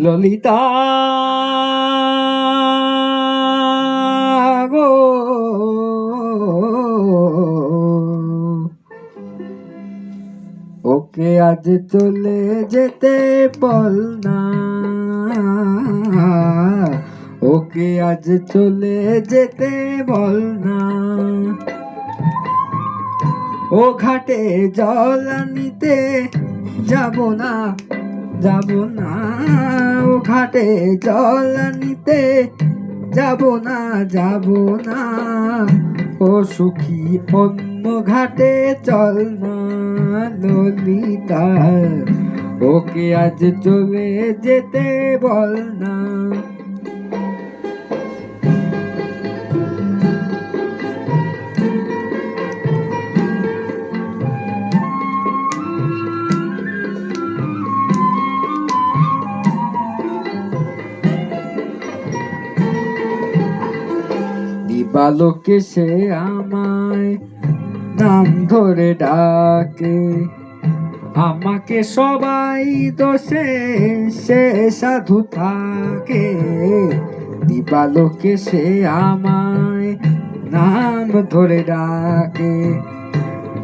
ললিতা গো। ওকে আজ চলে যেতে বল না। ওকে আজ চলে যেতে বল না। ও ঘাটে জল আনিতে যাব না। যাব না, ও ঘাটে জল নিতে। যাব না যাব না, ও সুখী অন্য ঘাটে চল না ললিতা ওকে আজ চলে যেতে বল না। দিবালোকে সে আমায় নাম ধরে ডাকে। আমাকে সবাই দোষে, সে সাধু থাকে। দিবালোকে সে আমায় নাম ধরে ডাকে।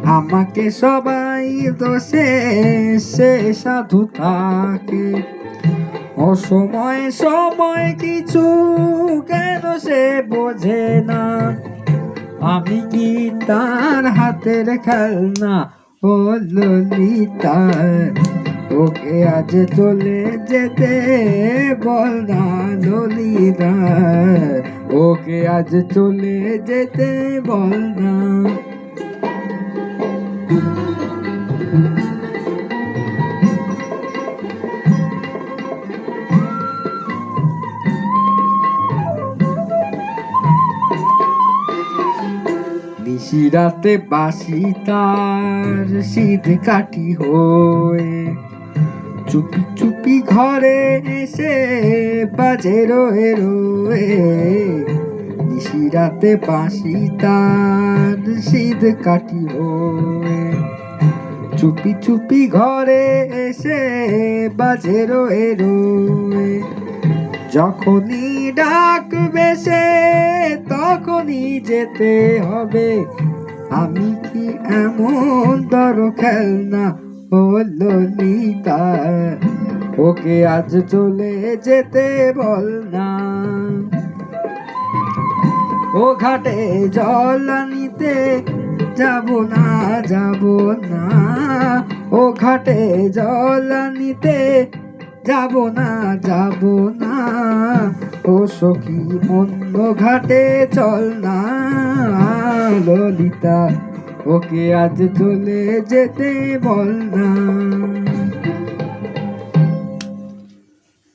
আমাকে সবাই দোষে, সে সাধু থাকে। অসময় সময় কিছু কেন সে বোঝে না? আমি কি তার হাতের খেলনা ও ললিতা ওকে আজ চলে যেতে বল না ললিতা ওকে আজ চলে যেতে বল না। নিশিরাতে বাসি তার শীত কাটি হয়ে। চুপি চুপি ঘরে এসে বাজে রয়ে রয়ে। নিশিরাতে বাসি তার শীত কাটি হয়ে। চুপি চুপি ঘরে এসে বাজে রয়ে রয়ে। যখনই ডাকবে সে, তখনই যেতে হবে। আমি কি এমন দর খেলনা ও ললিতা ওকে আজ চলে যেতে বল না। ও ঘাটে জল আনিতে যাব না যাব না। ও ঘাটে জল আনিতে যাব না যাব না। ও সখী মন্দ ঘাটে চল না। ললিতা, ওকে আজ চলে যেতে বল না।